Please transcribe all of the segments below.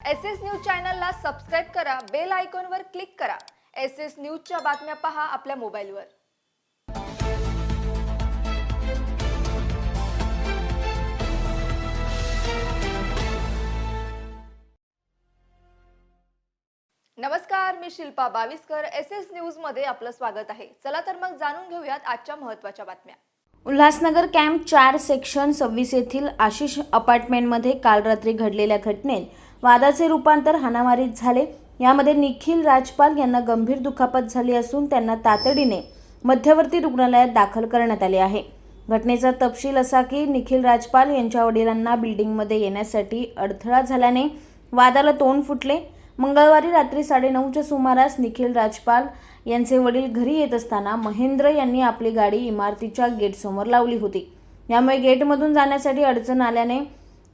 S S news चॅनलला subscribe करा bell आयकॉनवर क्लिक करा. एस एस न्यूजच्या बातम्या पहा आपल्या मोबाईलवर. नमस्कार मी शिल्पा बावीसकर. एस एस न्यूजमध्ये आपलं स्वागत आहे. चला तर मग जाणून घेऊयात आजच्या महत्त्वाच्या बातम्या. उल्हासनगर कॅम्प चार सेक्शन सव्वीस येथील आशिष अपार्टमेंटमध्ये काल रात्री घडलेल्या घटनेत वादाचे रूपांतर हाणामारीत झाले. यामध्ये निखिल राजपाल यांना गंभीर दुखापत झाली असून त्यांना तातडीने मध्यवर्ती रुग्णालयात दाखल करण्यात आले आहे. घटनेचा तपशील असा की निखिल राजपाल यांच्या वडिलांना बिल्डिंगमध्ये येण्यासाठी अडथळा झाल्याने वादाला तोंड फुटले. मंगळवारी रात्री साडेनऊच्या सुमारास निखिल राजपाल यांचे वडील घरी येत असताना महेंद्र यांनी आपली गाडी इमारतीच्या गेटसमोर लावली होती. यामुळे गेटमधून जाण्यासाठी अडचण आल्याने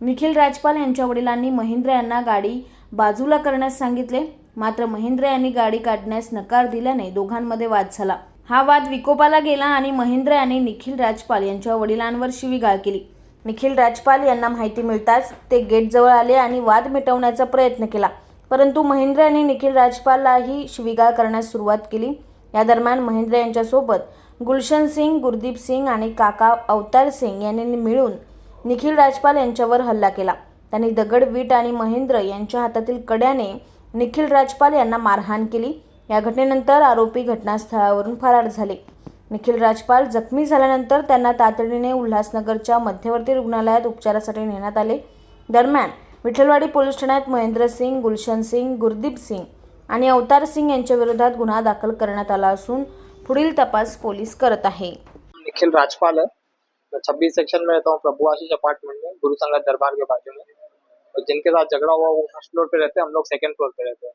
निखिल राजपाल यांच्या वडिलांनी महेंद्र यांना गाडी बाजूला करण्यास सांगितले. मात्र महेंद्र यांनी गाडी काढण्यास नकार दिल्याने दोघांमध्ये वाद झाला. हा वाद विकोपाला गेला आणि महेंद्र यांनी निखिल राजपाल यांच्या वडिलांवर शिवीगाळ केली. निखिल राजपाल यांना माहिती मिळताच ते गेटजवळ आले आणि वाद मिटवण्याचा प्रयत्न केला. परंतु महेंद्र यांनी निखिल राजपाललाही शिवीगाळ करण्यास सुरुवात केली. या दरम्यान महेंद्र यांच्यासोबत गुलशन सिंग गुरदीप सिंग आणि काका अवतार सिंग यांनी मिळून निखिल राजपाल यांच्यावर हल्ला केला. त्यांनी दगड वीट आणि महेंद्र यांच्या हातातील कड्याने निखिल राजपाल यांना मारहाण केली. या घटनेनंतर आरोपी घटनास्थळावरून फरार झाले. निखिल राजपाल जखमी झाल्यानंतर त्यांना तातडीने उल्हासनगरच्या मध्यवर्ती रुग्णालयात उपचारासाठी नेण्यात आले. दरम्यान विठ्ठलवाडी पोलीस ठाण्यात महेंद्र सिंग गुलशन सिंग गुरदीप सिंग आणि अवतार सिंग यांच्या विरोधात गुन्हा दाखल करण्यात आला असून पुढील तपास पोलीस करत आहे. निखिल राजपाल मैं छब्बीस सेक्शन में रहता हूँ प्रभु आशीष अपार्टमेंट में, गुरु संगत दरबार के बाजू में। और जिनके साथ झगड़ा हुआ, वो फ़र्स्ट फ्लोर पे रहते हैं, हम लोग सेकंड फ्लोर पे रहते हैं।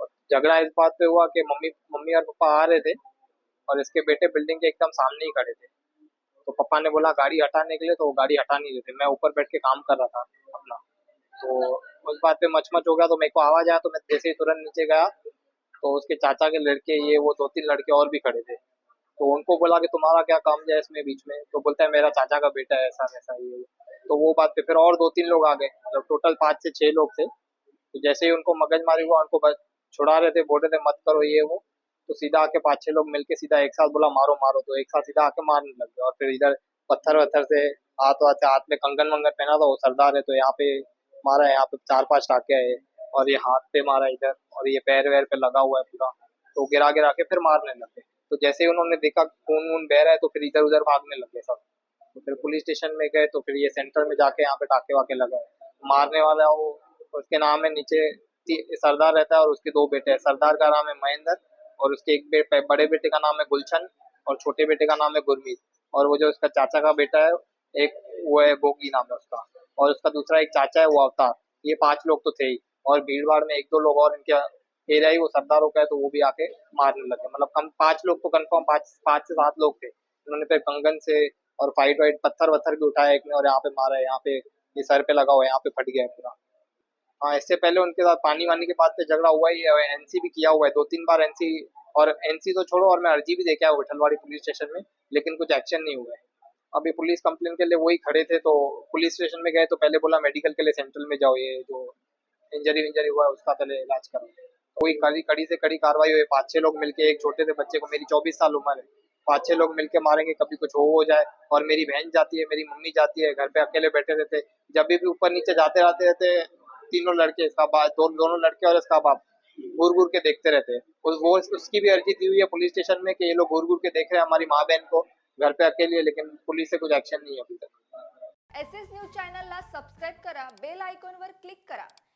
और झगड़ा इस बात पे हुआ कि मम्मी मम्मी और पापा आ रहे थे और इसके बेटे बिल्डिंग के एकदम सामने ही खड़े थे। तो पापा ने बोला, गाड़ी हटाने के लिए तो वो गाड़ी हटा नहीं देते, मैं ऊपर बैठ के काम कर रहा था अपना। तो उस बात पे मच मच हो गया तो मेरे को आवाज़ आया तो मैं जैसे ही तुरंत नीचे गया तो उसके चाचा के लड़के, ये वो दो तीन लड़के और भी खड़े थे। तो उनको बोला कि तुम्हारा क्या काम है इसमें बीच में? तो बोलता है, मेरा चाचा का बेटा है, ऐसा, वैसा, ये। तो वो बात पे फिर और दो तीन लोग आ गए। मतलब टोटल पाँच से छह लोग थे। तो जैसे ही उनको मगजमारी हुआ, उनको बस छुड़ा रहे थे, बोल रहे थे, मत करो ये, वो। तो सीधा आके पाँच छह लोग मिलके सीधा एक साथ बोला, मारो मारो। तो एक साथ सीधा आके मारने लग गए। और फिर इधर पत्थर वत्थर से हाथ वाथ से हाथ में कंगन वंगन पहना था, वो सरदार है तो यहाँ पे मारा है यहाँ पे चार पाँच टाके आए। और ये हाथ पे मारा इधर, और ये पैर वैर पे लगा हुआ है पूरा। तो गिरा गिरा के फिर मारने लगे तो जैसे ही उन्होंने देखा खून वून बह रहा है तो फिर इधर उधर भागने लगे सब। तो फिर पुलिस स्टेशन में गए तो फिर ये सेंटर में जाके यहाँ पे टाके वाके लगाए मारने वाला वो उसके नाम है नीचे सरदार रहता है और उसके दो बेटे हैं। सरदार का नाम है महेंद्र और उसके एक बे, बड़े बेटे का नाम है गुलशन और छोटे बेटे का नाम है गुरमीत। और वो जो उसका चाचा का बेटा है एक वो है गोगी नाम है उसका। और उसका दूसरा एक चाचा है वो अवतार। ये पाँच लोग तो थे ही। और भाड़ में एक दो लोग और इनके एरिया ही, वो सरदारों का है तो वो भी आके मारने लगे। मतलब हम पाँच लोग तो कंफर्म पाँच पाँच से सात लोग थे। उन्होंने फिर कंगन से और फाइट वाइट पत्थर वत्थर भी उठाया एक ने और यहाँ पे मारा है यहाँ पे ये सर पे लगा हुआ है, यहाँ पे फट गया है पूरा। हाँ इससे पहले उनके साथ पानी वानी के बाद पे झगड़ा हुआ ही है एनसी भी किया हुआ है। दो तीन बार एनसी और एनसी तो छोड़ो, और मैं अर्जी भी देखा है विठलवाड़ी पुलिस स्टेशन में, लेकिन कुछ एक्शन नहीं हुआ है। अभी पुलिस कंप्लेन के लिए वही खड़े थे तो पुलिस स्टेशन में गए तो पहले बोला मेडिकल के लिए सेंट्रल में जाओ, ये जो इंजरी विंजरी हुआ है, उसका पहले इलाज करो। कोई कड़ी कड़ी से कड़ी कार्रवाई हुई पाँच छह लोग मिलके एक छोटे से बच्चे को मेरी चौबीस साल उम्र है। पाँच छह लोग मिलके मारेंगे कभी कुछ हो हो जाए। और मेरी बहन जाती है मेरी मम्मी जाती है घर पे अकेले बैठे रहते जब भी ऊपर नीचे जाते रहते रहते तीनों लड़के इसका बाप दो, दोनों लड़के और इसका बाप घूर घूर के देखते रहते हैं। वो उसकी भी अर्जी दी हुई है पुलिस स्टेशन में कि ये लोग घूर घूर के देख रहे हैं हमारी माँ बहन को घर पे अकेली लेकिन पुलिस से कुछ एक्शन नहीं है अभी तक। एस एस न्यूज़ चॅनलला सबस्क्राईब करा बेल आयकॉनवर क्लिक करा।